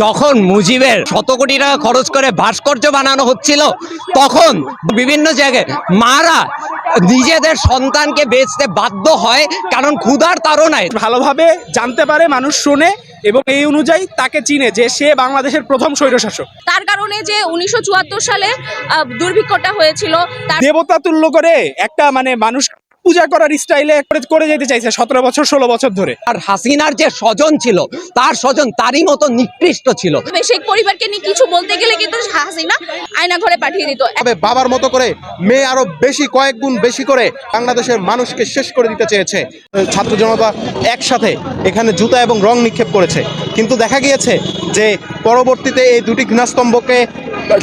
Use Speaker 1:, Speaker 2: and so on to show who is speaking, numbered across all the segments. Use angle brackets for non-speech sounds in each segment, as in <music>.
Speaker 1: যখন মুজিবের শত কোটি টাকা খরচ করে ভাস্কর্য বানানো হচ্ছিল তখন বিভিন্ন জায়গায় মারা নিজেদের সন্তানকে বেচতে বাধ্য হয় কারণ ক্ষুধার তাড়নায়
Speaker 2: ভালোভাবে জানতে পারে মানুষ শোনে এবং এই অনুযায়ী তাকে চিনে যে সে বাংলাদেশের প্রথম স্বৈরশাসক।
Speaker 3: তার কারণে যে উনিশশো চুয়াত্তর সালে আহ, দুর্ভিক্ষটা হয়েছিল
Speaker 2: দেবতা তুল্য করে একটা মানে মানুষ পূজা করার স্টাইলে করে যেতে চাইছে সতেরো বছর ষোলো বছর ধরে।
Speaker 1: আর হাসিনার যে স্বজন ছিল তার স্বজন তারই মতো নিকৃষ্ট ছিল।
Speaker 3: শেখ পরিবারকে নিয়ে কিছু বলতে গেলে কিন্তু হাসিনা আয়না ঘরে পাঠিয়ে দিত।
Speaker 4: তবে বাবার মতো করে মেয়ে আরও বেশি কয়েক গুণ বেশি করে বাংলাদেশের মানুষকে শেষ করে দিতে চেয়েছে। ছাত্র জনতা একসাথে এখানে জুতা এবং রং নিক্ষেপ করেছে। কিন্তু দেখা গিয়েছে যে পরবর্তীতে এই দুটি ঘৃণাস্তম্ভকে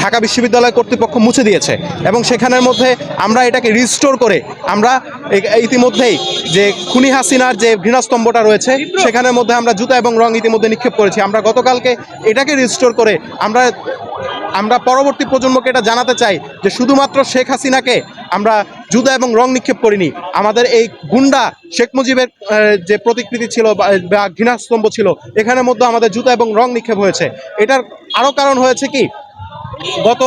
Speaker 4: ঢাকা বিশ্ববিদ্যালয় কর্তৃপক্ষ মুছে দিয়েছে এবং সেখানের মধ্যে আমরা এটাকে রিস্টোর করে আমরা ইতিমধ্যেই যে খুনি হাসিনার যে ঘৃণাস্তম্ভটা রয়েছে, সেখানের মধ্যে আমরা জুতা এবং রং ইতিমধ্যে নিক্ষেপ করেছি। আমরা গতকালকে এটাকে রিস্টোর করে আমরা আমরা পরবর্তী প্রজন্মকে এটা জানাতে চাই যে শুধুমাত্র শেখ হাসিনাকে আমরা জুতা এবং রং নিক্ষেপ করিনি। আমাদের এই গুন্ডা শেখ মুজিবের যে প্রতিকৃতি ছিল বা ঘৃণাস্তম্ভ ছিল, এখানের মধ্যে আমাদের জুতা এবং রং নিক্ষেপ হয়েছে। এটার আরও কারণ হয়েছে কি? গত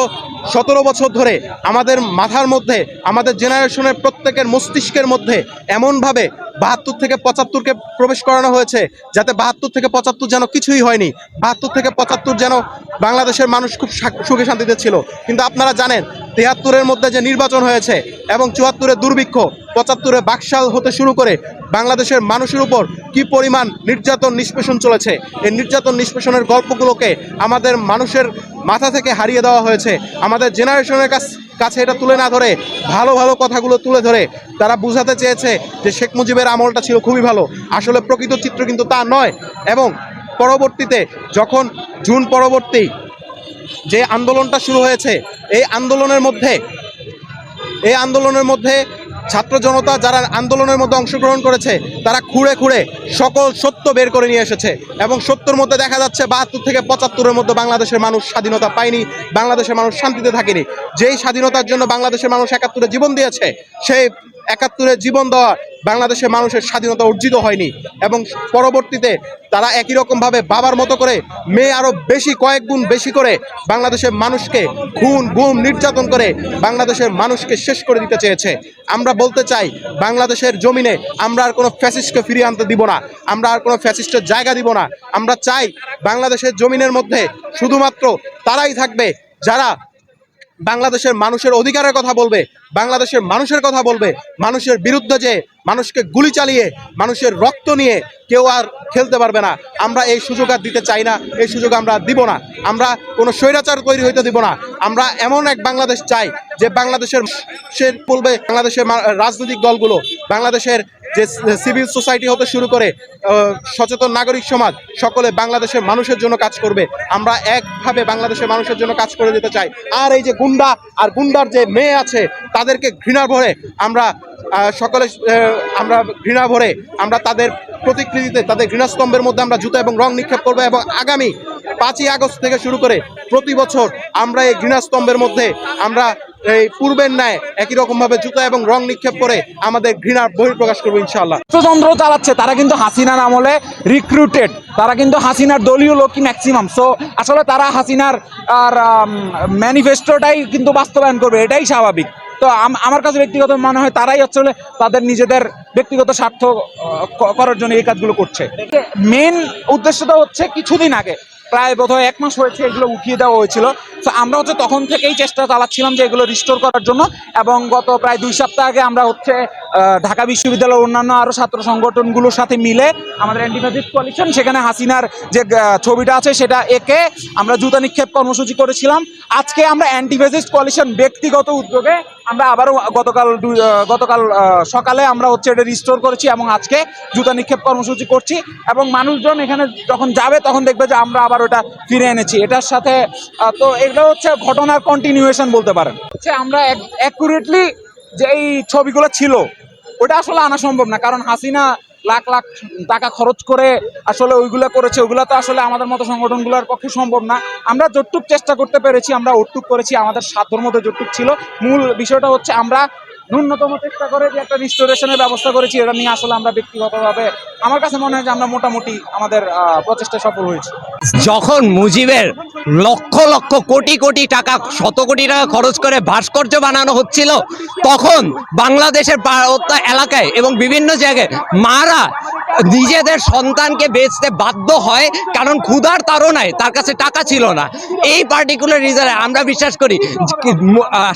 Speaker 4: সতেরো বছর ধরে আমাদের মাথার মধ্যে আমাদের জেনারেশনের প্রত্যেকের মস্তিষ্কের মধ্যে এমনভাবে বাহাত্তর থেকে পঁচাত্তরকে প্রবেশ করানো হয়েছে, যাতে বাহাত্তর থেকে পঁচাত্তর যেন কিছুই হয়নি। বাহাত্তর থেকে পঁচাত্তর যেন বাংলাদেশের মানুষ খুব সুখে শান্তিতে ছিল। কিন্তু আপনারা জানেন তিয়াত্তরের মধ্যে যে নির্বাচন হয়েছে এবং চুয়াত্তরে দুর্ভিক্ষ, পঁচাত্তরে বাকশাল হতে শুরু করে বাংলাদেশের মানুষের উপর কি পরিমাণ নির্যাতন নিষ্পেষণ চলেছে, এই নির্যাতন নিষ্পেষণের গল্পগুলোকে আমাদের মানুষের মাথা থেকে হারিয়ে দেওয়া হয়েছে। আমাদের জেনারেশনের কাছ কাছে এটা তুলে না ধরে, ভালো ভালো কথাগুলো তুলে ধরে, তারা বুঝাতে চেয়েছে যে শেখ মুজিবের আমলটা ছিল খুবই ভালো। আসলে প্রকৃত চিত্র কিন্তু তা নয় এবং পরবর্তীতে যখন জুন পরবর্তী যে আন্দোলনটা শুরু হয়েছে, এই আন্দোলনের মধ্যে, এই আন্দোলনের মধ্যে ছাত্র জনতা যারা আন্দোলনের মধ্যে অংশগ্রহণ করেছে, তারা খুঁড়ে খুঁড়ে সকল সত্য বের করে নিয়ে এসেছে এবং সত্যর মধ্যে দেখা যাচ্ছে বাহাত্তর থেকে পঁচাত্তরের মধ্যে বাংলাদেশের মানুষ স্বাধীনতা পায়নি, বাংলাদেশের মানুষ শান্তিতে থাকেনি। যেই স্বাধীনতার জন্য বাংলাদেশের মানুষ একাত্তরে জীবন দিয়েছে, সেই একাত্তরে জীবন দেওয়া বাংলাদেশের মানুষের স্বাধীনতা অর্জিত হয়নি এবং পরবর্তীতে তারা একই রকমভাবে বাবার মতো করে মেয়ে আরও বেশি কয়েক গুণ বেশি করে বাংলাদেশের মানুষকে খুন, গুম, নির্যাতন করে বাংলাদেশের মানুষকে শেষ করে দিতে চেয়েছে। আমরা বলতে চাই, বাংলাদেশের জমিনে আমরা আর কোনো ফ্যাসিস্টকে ফিরিয়ে আনতে দিব না। আমরা আর কোনো ফ্যাসিস্টের জায়গা দিব না। আমরা চাই, বাংলাদেশের জমিনের মধ্যে শুধুমাত্র তারাই থাকবে যারা বাংলাদেশের মানুষের অধিকারের কথা বলবে, বাংলাদেশের মানুষের কথা বলবে, মানুষের বিরুদ্ধে যে মানুষকে গুলি চালিয়ে, মানুষের রক্ত নিয়ে কেউ আর খেলতে পারবে না। আমরা এই সুযোগ আর দিতে চাই না, এই সুযোগ আমরা দিব না। আমরা কোনো স্বৈরাচার তৈরি হইতে দিব না। আমরা এমন এক বাংলাদেশ চাই যে বাংলাদেশের সে বলবে, বাংলাদেশের রাজনৈতিক দলগুলো, বাংলাদেশের যে সিভিল সোসাইটি হতে শুরু করে সচেতন নাগরিক সমাজ, সকলে বাংলাদেশের মানুষের জন্য কাজ করবে। আমরা একভাবে বাংলাদেশের মানুষের জন্য কাজ করে যেতে চাই। আর এই যে গুন্ডা, আর গুন্ডার যে মেয়ে আছে, তাদেরকে ঘৃণা ভরে আমরা সকলে আমরা ঘৃণা ভরে আমরা তাদের প্রতিকৃতিতে, তাদের ঘৃণাস্তম্ভের মধ্যে আমরা জুতা এবং রং নিক্ষেপ করব এবং আগামী পাঁচই আগস্ট থেকে শুরু করে প্রতি বছর আমরা এই ঘৃণাস্তম্ভের মধ্যে আমরা এই পূর্বের ন্যায় একই রকম ভাবে জুতা এবং রং নিক্ষেপ করে আমাদের ঘৃণার বহিঃপ্রকাশ করব ইনশাআল্লাহ।
Speaker 5: রাষ্ট্রযন্ত্র চালাচ্ছে তারা কিন্তু হাসিনার আমলে রিক্রুটেড তারা কিন্তু হাসিনার দলীয় লোকই ম্যাক্সিমাম সো আসলে তারা হাসিনার আর ম্যানিফেস্টোটাই কিন্তু বাস্তবায়ন করবে এটাই স্বাভাবিক। তো আম- আমার কাছে ব্যক্তিগত মনে হয় তারাই আসলে তাদের নিজেদের ব্যক্তিগত স্বার্থ আহ, করার জন্য এই কাজগুলো করছে। মেন উদ্দেশ্যটা হচ্ছে কিছুদিন আগে প্রায় বোধহয় এক মাস হয়েছে এগুলো উঠিয়ে দেওয়া হয়েছিল। তো আমরা হচ্ছে তখন থেকেই চেষ্টা চালাচ্ছিলাম যে এগুলো রিস্টোর করার জন্য এবং গত প্রায় দুই সপ্তাহ আগে আমরা হচ্ছে ঢাকা বিশ্ববিদ্যালয়ের অন্যান্য আরও ছাত্র সংগঠনগুলোর সাথে মিলে আমাদের অ্যান্টিফাসিস্ট কোয়ালিশন সেখানে হাসিনার যে ছবিটা আছে সেটা একে আমরা জুতা নিক্ষেপ কর্মসূচি করেছিলাম। আজকে আমরা অ্যান্টিফাসিস্ট কোয়ালিশন ব্যক্তিগত উদ্যোগে আমরা আবারও গতকাল গতকাল সকালে আমরা হচ্ছে এটা রিস্টোর করেছি এবং আজকে জুতা নিক্ষেপ কর্মসূচি করছি এবং মানুষজন এখানে যখন যাবে তখন দেখবে যে আমরা আবার ওটা ফিরে এনেছি। এটার সাথে তো এটা হচ্ছে ঘটনার কন্টিনিউয়েশন বলতে পারেন। হচ্ছে আমরা অ্যাকুরেটলি যে এই ছবিগুলো ছিল, ওটা আসলে আনা সম্ভব না। কারণ হাসিনা লাখ লাখ টাকা খরচ করে আসলে ওইগুলো করেছে ওইগুলো তো আসলে আমাদের মতো সংগঠনগুলোর পক্ষে সম্ভব না। আমরা যতটুক চেষ্টা করতে পেরেছি, আমরা ওটুক করেছি, আমাদের সাধ্যর মধ্যে যতটুক ছিল। মূল বিষয়টা হচ্ছে আমরা ন্যূনতম চেষ্টা করে যে একটা রিস্টোরেশনের ব্যবস্থা করেছি, এটা নিয়ে আসলে আমরা ব্যক্তিগতভাবে আমার কাছে মনে হয় যে আমরা মোটামুটি আমাদের প্রচেষ্টা সফল হয়েছি।
Speaker 1: যখন মুজিবের লক্ষ লক্ষ কোটি কোটি টাকা, শত কোটি টাকা খরচ করে ভাস্কর্য বানানো হচ্ছিল, তখন বাংলাদেশের এলাকায় এবং বিভিন্ন জায়গায় মারা নিজেদের সন্তানকে বেচতে বাধ্য হয়, কারণ ক্ষুধার তাড়নায় তার কাছে টাকা ছিল না। এই পার্টিকুলার রিজনে আমরা বিশ্বাস করি,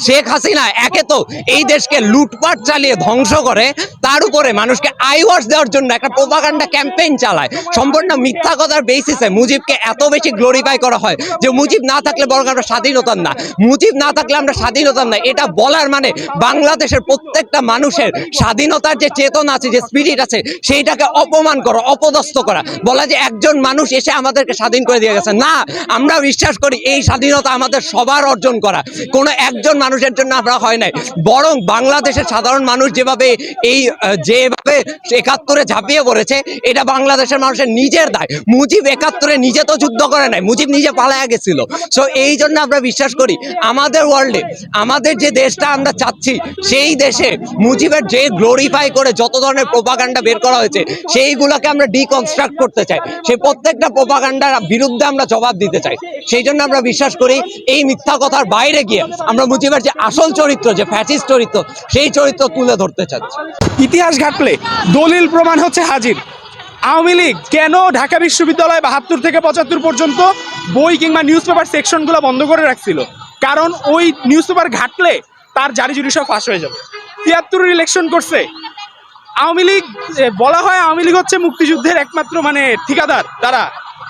Speaker 1: শেখ হাসিনা একে তো এই দেশকে লুটপাট চালিয়ে ধ্বংস করে, তার উপরে মানুষকে আইওয়ার্স দেওয়ার জন্য একটা প্রোপাগান্ডা ক্যাম্পেইন চালায়। সম্পূর্ণ মিথ্যা কথার বেসিসে মুজিবকে এত বেশি গ্লোরিফাই করা হয় যে মুজিব না থাকলে বরং আমরা স্বাধীনতার না। মুজিব না থাকলে আমরা স্বাধীনতার না। এটা বলার মানে বাংলাদেশের প্রত্যেকটা মানুষের স্বাধীনতার যে চেতনা আছে, যে স্পিরিট আছে, সেইটাকে অপমান করা, অপদস্থ করা। বলা যে একজন মানুষ এসে আমাদেরকে স্বাধীন করে দিয়ে গেছে। না, আমরা বিশ্বাস করি এই স্বাধীনতা আমাদের সবার অর্জন করা। কোনো একজন মানুষের জন্য আমরা হয় নাই। বরং বাংলাদেশের সাধারণ মানুষ যেভাবে এই যেভাবে একাত্তরে ঝাঁপিয়ে পড়েছে, এটা বাংলাদেশের মানুষের নিজের দায়। মুজিব একাত্তরে নিজে তো যুদ্ধ করে নাই, মুজিব নিজে পালায়া গেছিল। সো এই জন্য আমরা বিশ্বাস করি, আমাদের ওয়ার্ল্ডে আমাদের যে দেশটা আমরা চাচ্ছি, সেই দেশে মুজিবের যে গ্লোরিফাই করে যত ধরনের প্রোপাগান্ডা বের করা হয়েছে, সেইগুলোকে আমরা ডিকনস্ট্রাক্ট করতে চাই। সেই প্রত্যেকটা প্রোপাগান্ডার বিরুদ্ধে আমরা জবাব দিতে চাই। সেই জন্য আমরা বিশ্বাস করি, এই মিথ্যা কথার বাইরে গিয়ে আমরা মুজিবের যে আসল চরিত্র, যে ফ্যাসিস্ট চরিত্র, সেই চরিত্র তুলে ধরতে চাচ্ছি।
Speaker 2: ইতিহাস ঘাটলে দলিল প্রমাণ হচ্ছে হাজির। আওয়ামী লীগ কেন ঢাকা বিশ্ববিদ্যালয় বাহাত্তর থেকে পঁচাত্তর পর্যন্ত বই কিংবা নিউজ পেপার সেকশনগুলো বন্ধ করে রাখছিল? কারণ ওই নিউজ পেপার ঘাটলে তার জারি জুরি সব ফাঁস হয়ে যাবে। তিয়াত্তরের ইলেকশন করছে। আওয়ামী লীগ বলা হয় আওয়ামী লীগ হচ্ছে মুক্তিযুদ্ধের একমাত্র মানে ঠিকাদার তারা।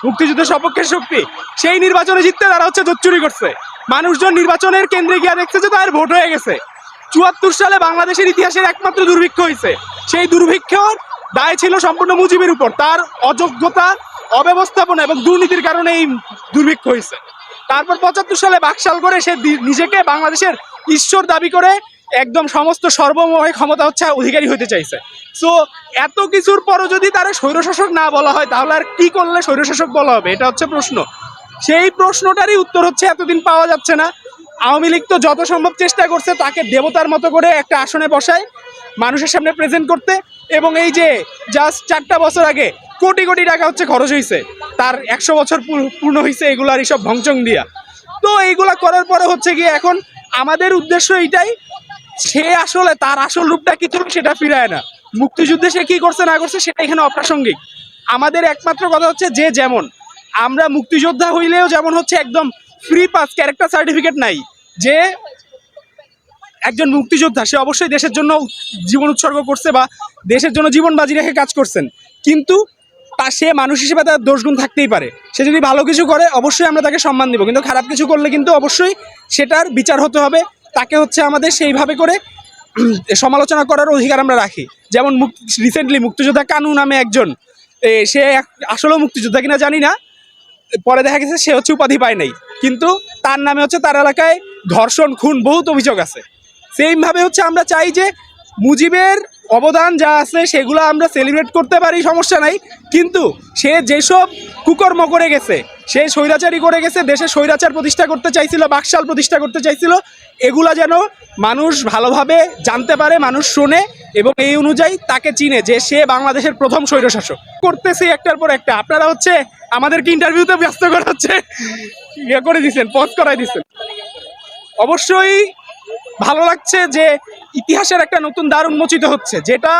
Speaker 2: মুক্তিযুদ্ধের সপক্ষের শক্তি। সেই নির্বাচনে জিততে তারা হচ্ছে চুরি করছে। মানুষজন নির্বাচনের কেন্দ্রে গিয়ে দেখছে যে তার ভোট হয়ে গেছে। চুয়াত্তর সালে বাংলাদেশের ইতিহাসের একমাত্র দুর্ভিক্ষ হয়েছে সেই দুর্ভিক্ষর দায় ছিল সম্পূর্ণ মুজিবের উপর। তার অযোগ্যতা, অব্যবস্থাপনা এবং দুর্নীতির কারণে এই দুর্ভিক্ষ হয়েছে। তারপর পঁচাত্তর সালে বাকশাল করে সে নিজেকে বাংলাদেশের ঈশ্বর দাবি করে একদম সমস্ত সর্বময় ক্ষমতা হচ্ছে, অধিকারী হতে চাইছে। সো এত কিছুর পরও যদি তারা স্বৈরশাসক না বলা হয়, তাহলে আর কি করলে স্বৈরশাসক বলা হবে? এটা হচ্ছে প্রশ্ন। সেই প্রশ্নটারই উত্তর হচ্ছে, এতদিন পাওয়া যাচ্ছে না। আওয়ামী লীগ তো যত সম্ভব চেষ্টা করছে, তাকে দেবতার মতো করে একটা আসনে বসায়। মানুষের সামনে প্রেজেন্ট করতে এবং এই যে জাস্ট চারটা বছর আগে কোটি কোটি টাকা হচ্ছে খরচ হয়েছে তার একশো বছর পূর- পূর্ণ হয়েছে এগুলার এইসব ভংচং দিয়া। তো এইগুলা করার পরে হচ্ছে গিয়ে এখন আমাদের উদ্দেশ্য এইটাই, সে আসলে তার আসল রূপটা কি ছিল সেটা ফিরায় না। মুক্তিযুদ্ধে সে কী করছে না করছে সেটা এখানে অপ্রাসঙ্গিক। আমাদের একমাত্র কথা হচ্ছে যে যেমন, আমরা মুক্তিযোদ্ধা হইলেও যেমন হচ্ছে একদম ফ্রি পাস ক্যারেক্টার সার্টিফিকেট নাই। যে একজন মুক্তিযোদ্ধা, সে অবশ্যই দেশের জন্য জীবন উৎসর্গ করছে বা দেশের জন্য জীবন বাজি রেখে কাজ করছেন। কিন্তু তা সে মানুষ হিসেবে তার দোষগুণ থাকতেই পারে। সে যদি ভালো কিছু করে, অবশ্যই আমরা তাকে সম্মান দেবো। কিন্তু খারাপ কিছু করলে কিন্তু অবশ্যই সেটার বিচার হতে হবে। তাকে হচ্ছে আমাদের সেইভাবে করে <clears throat> সমালোচনা করার অধিকার আমরা রাখি। যেমন মুক্তি রিসেন্টলি মুক্তিযোদ্ধা কানু নামে একজন সে আসলেও মুক্তিযোদ্ধা কিনা জানি না। পরে দেখা গেছে সে হচ্ছে উপাধি পায় নাই। কিন্তু তার নামে হচ্ছে তার এলাকায় ধর্ষণ, খুন বহুত অভিযোগ আছে। সেইভাবে হচ্ছে আমরা চাই যে মুজিবের অবদান যা আছে সেগুলো আমরা সেলিব্রেট করতে পারি, সমস্যা নাই। কিন্তু সে যেসব কুকর্ম করে গেছে, সে স্বৈরাচারী করে গেছে, দেশে স্বৈরাচার প্রতিষ্ঠা করতে চাইছিল, বাকশাল প্রতিষ্ঠা করতে চাইছিল, এগুলা যেন মানুষ ভালোভাবে জানতে পারে, মানুষ শোনে এবং এই অনুযায়ী তাকে চিনে যে সে বাংলাদেশের প্রথম স্বৈরশাসক। করতেছে একটার পর একটা। আপনারা হচ্ছে আমাদেরকে ইন্টারভিউতে ব্যস্ত করা হচ্ছে ইয়ে করে দিচ্ছেন পজ করাই দিচ্ছেন অবশ্যই ভালো লাগছে যে ইতিহাসের একটা নতুন দ্বার উন্মোচিত হচ্ছে, যেটা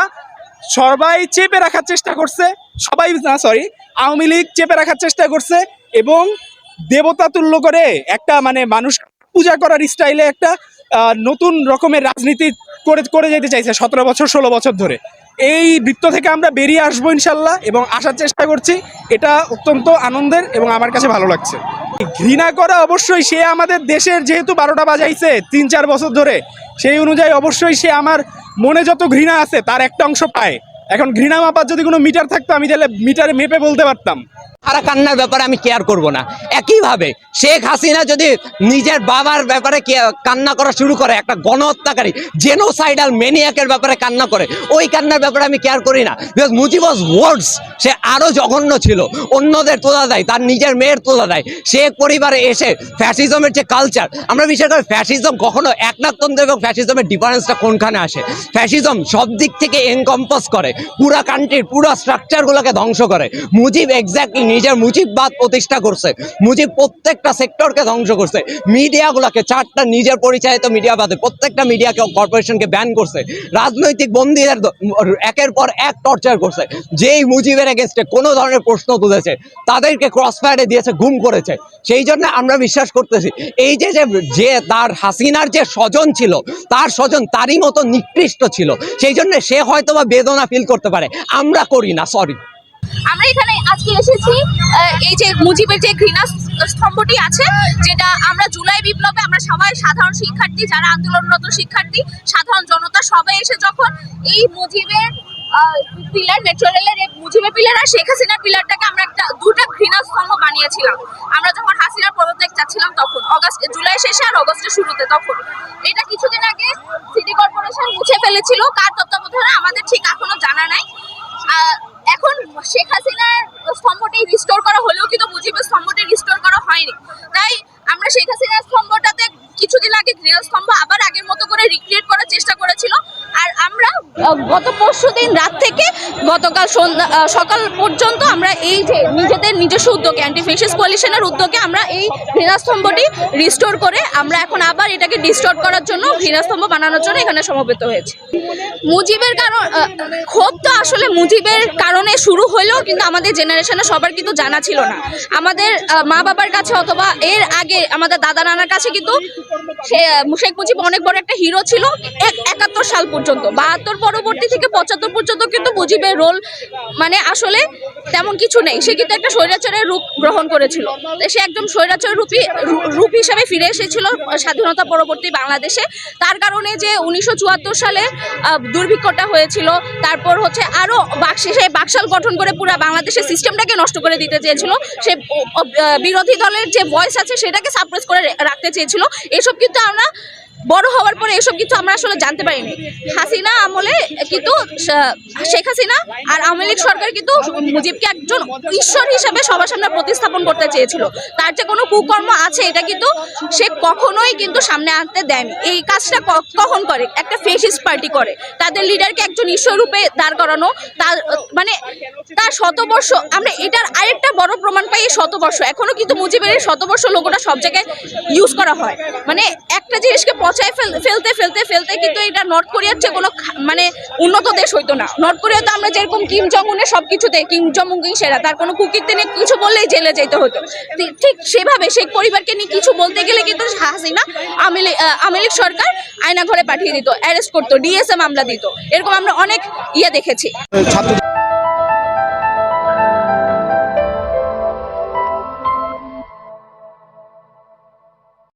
Speaker 2: সবাই চেপে রাখার চেষ্টা করছে, সবাই, না সরি আওয়ামী লীগ চেপে রাখার চেষ্টা করছে এবং দেবতা তুল্য করে একটা মানে মানুষ পূজা করার স্টাইলে একটা নতুন রকমের রাজনীতি করে করে যেতে চাইছে সতেরো বছর, ষোলো বছর ধরে। এই বৃত্ত থেকে আমরা বেরিয়ে আসব ইনশাল্লাহ এবং আসার চেষ্টা করছি। এটা অত্যন্ত আনন্দের এবং আমার কাছে ভালো লাগছে। ঘৃণা করা অবশ্যই সে আমাদের দেশের যেহেতু বারোটা বাজাইছে তিন চার বছর ধরে, সেই অনুযায়ী অবশ্যই সে আমার মনে যত ঘৃণা আছে তার একটা অংশ পায়। এখন ঘৃণা মাপার যদি কোনো মিটার থাকতো, আমি তাহলে মিটারে মেপে বলতে পারতাম।
Speaker 1: আর কান্নার ব্যাপারে আমি কেয়ার করব না। একইভাবে শেখ হাসিনা যদি নিজের বাবার ব্যাপারে কান্না করা শুরু করে, একটা গণহত্যাকারী জেনোসাইডাল মেনিয়াকের ব্যাপারে কান্না করে, ওই কান্নার ব্যাপারে আমি কেয়ার করি না। বিকজ মুজিব ওয়ার্ডস সে আরও জঘন্য ছিল। অন্যদের তোলা দেয়, তার নিজের মেয়ের তোলা দেয়। সে পরিবারে এসে ফ্যাসিজমের যে কালচার আমরা বিশ্বাস করি ফ্যাসিজম কখনো একনাথতন্ত্র এবং ফ্যাসিজমের ডিফারেন্সটা কোনখানে আসে? ফ্যাসিজম সব দিক থেকে এনকম্পাস করে। পুরা কান্ট্রির পুরো স্ট্রাকচারগুলোকে ধ্বংস করে। মুজিব এক্স্যাক্টলি নিজের মুজিববাদ প্রতিষ্ঠা করছে। মুজিব প্রত্যেকটা সেক্টরকে ধ্বংস করছে। মিডিয়াগুলোকে চারটা নিজের পরিচালিত মিডিয়া বাদে প্রত্যেকটা মিডিয়াকে কর্পোরেশনকে ব্যান করছে। রাজনৈতিক বন্দীদের একের পর এক টর্চার করছে। যেই মুজিবের এগেনস্টে কোনো ধরনের প্রশ্ন তুলেছে, তাদেরকে ক্রস ফায়ারে দিয়েছে, গুম করেছে। সেই জন্য আমরা বিশ্বাস করতেছি, এই যে যে যে তার হাসিনার যে স্বজন ছিল, তার স্বজন তারই মতো নিকৃষ্ট ছিল। সেই জন্য সে হয়তো বা বেদনা ফিল করতে পারে। আমরা করি না সরি
Speaker 3: আমরা এখানে আজকে এসেছি এই যে মুজিবের যে ঘৃণা স্তম্ভটি আছে, যেটা আমরা জুলাই বিপ্লবে আমরা সবাই সাধারণ শিক্ষার্থী, যারা আন্দোলনরত শিক্ষার্থী, সাধারণ জনতা সবাই এসে যখন এই মুজিবের পিলার মেট্রো রেলের মুজিবের পিলার আর শেখ হাসিনার পিলারটাকে আমরা একটা দুটা ঘৃণা স্তম্ভ বানিয়েছিলাম। আমরা যখন হাসিনার পদত্যাগ চাচ্ছিলাম তখন অগস্ট জুলাই শেষে আর অগস্টের শুরুতে তখন। এটা কিছুদিন আগে সিটি কর্পোরেশন মুছে ফেলেছিল কার তত্ত্বাবধানে আমাদের ঠিক এখনও জানা নাই। এখন শেখ হাসিনার স্তম্ভটি রিস্টোর করা হলেও কিন্তু মুজিবের স্তম্ভটি রিস্টোর করা হয়নি। তাই আমরা শেখ হাসিনার স্তম্ভটাতে কিছুদিন আগে গৃহস্তম্ভ আবার আগের মতো করে রিক্রিয়েট করার চেষ্টা করেছিল। আর আমরা আহ, গত পরশু দিন রাত থেকে গতকাল সকাল পর্যন্ত আমরা এই যে নিজেদের নিজস্ব উদ্যোগে অ্যান্টি ফেসিস কোয়ালিশনের উদ্যোগে আমরা এই ঘৃণাস্তম্ভটি রিস্টোর করে আমরা এখন আবার এটাকে ডিস্টোর করার জন্য, ঘৃণাস্তম্ভ বানানোর জন্য এখানে সমবেত হয়েছে। মুজিবের কারণ ক্ষোভ তো আসলে মুজিবের কারণে শুরু হলেও কিন্তু আমাদের জেনারেশনে সবার কিন্তু জানা ছিল না। আমাদের মা বাবার কাছে অথবা এর আগে আমাদের দাদা নানার কাছে কিন্তু শেখ মুজিব অনেক বড় একটা হিরো ছিল এক- একাত্তর সাল পর্যন্ত, বাহাত্তর পরবর্তী থেকে পঁচাত্তর পর্যন্ত কিন্তু মুজিবের রোল মানে আসলে তেমন কিছু নেই। সে কিন্তু একটা স্বৈরাচারের রূপ গ্রহণ করেছিল। সে একদম স্বৈরাচার রূপী, রূপ হিসাবে ফিরে এসেছিল স্বাধীনতা পরবর্তী বাংলাদেশে। তার কারণে যে উনিশশো চুয়াত্তর সালে দুর্ভিক্ষটা হয়েছিল, তারপর হচ্ছে আরও বাক্সে সে বাকশাল গঠন করে পুরো বাংলাদেশের সিস্টেমটাকে নষ্ট করে দিতে চেয়েছিল। সে বিরোধী দলের যে ভয়েস আছে, সেটাকে সাপ্রেস করে রাখতে চেয়েছিল। এসব কিন্তু আমরা বড় হওয়ার পরে এসব কিছু আমরা আসলে জানতে পারিনি। হাসিনা আমলে কিন্তু শেখ হাসিনা আর আওয়ামী লীগ সরকার কিন্তু মুজিবকে একজন ঈশ্বর হিসাবে সবার সামনে প্রতিস্থাপন করতে চেয়েছিল। তার যে কোনো কুকর্ম আছে, এটা কিন্তু সে কখনোই কিন্তু সামনে আনতে দেয়নি। এই কাজটা কখন করে? একটা ফেসিস্ট পার্টি করে। তাদের লিডারকে একজন ঈশ্বর রূপে দাঁড় করানো, তার মানে তার শতবর্ষ, আমরা এটার আরেকটা বড় প্রমাণ পাই এই শতবর্ষ। এখনও কিন্তু মুজিবের শতবর্ষ লোগোটা সব জায়গায় ইউজ করা হয়। মানে একটা জিনিসকে পচায় ফেলতে ফেলতে ফেলতে, কিন্তু এটা নর্থ কোরিয়ার চেয়ে কোনো মানে উন্নত দেশ হইতো না। নর্থ কোরিয়া তো আমরা যেরকম কিম জং উনের সব কিছুতে কিম জং উন সেরা, তার কোনো কুকিরতে নিয়ে কিছু বললেই জেলে যেতে হতো। ঠিক- সেভাবে সেই পরিবারকে নিয়ে কিছু বলতে গেলে কিন্তু হাসিনা আমিলি আওয়ামী সরকার আয়না ঘরে পাঠিয়ে দিত, অ্যারেস্ট করতো, ডিএসএ মামলা দিত। এরকম আমরা অনেক ইয়ে দেখেছি।
Speaker 4: ছাত্র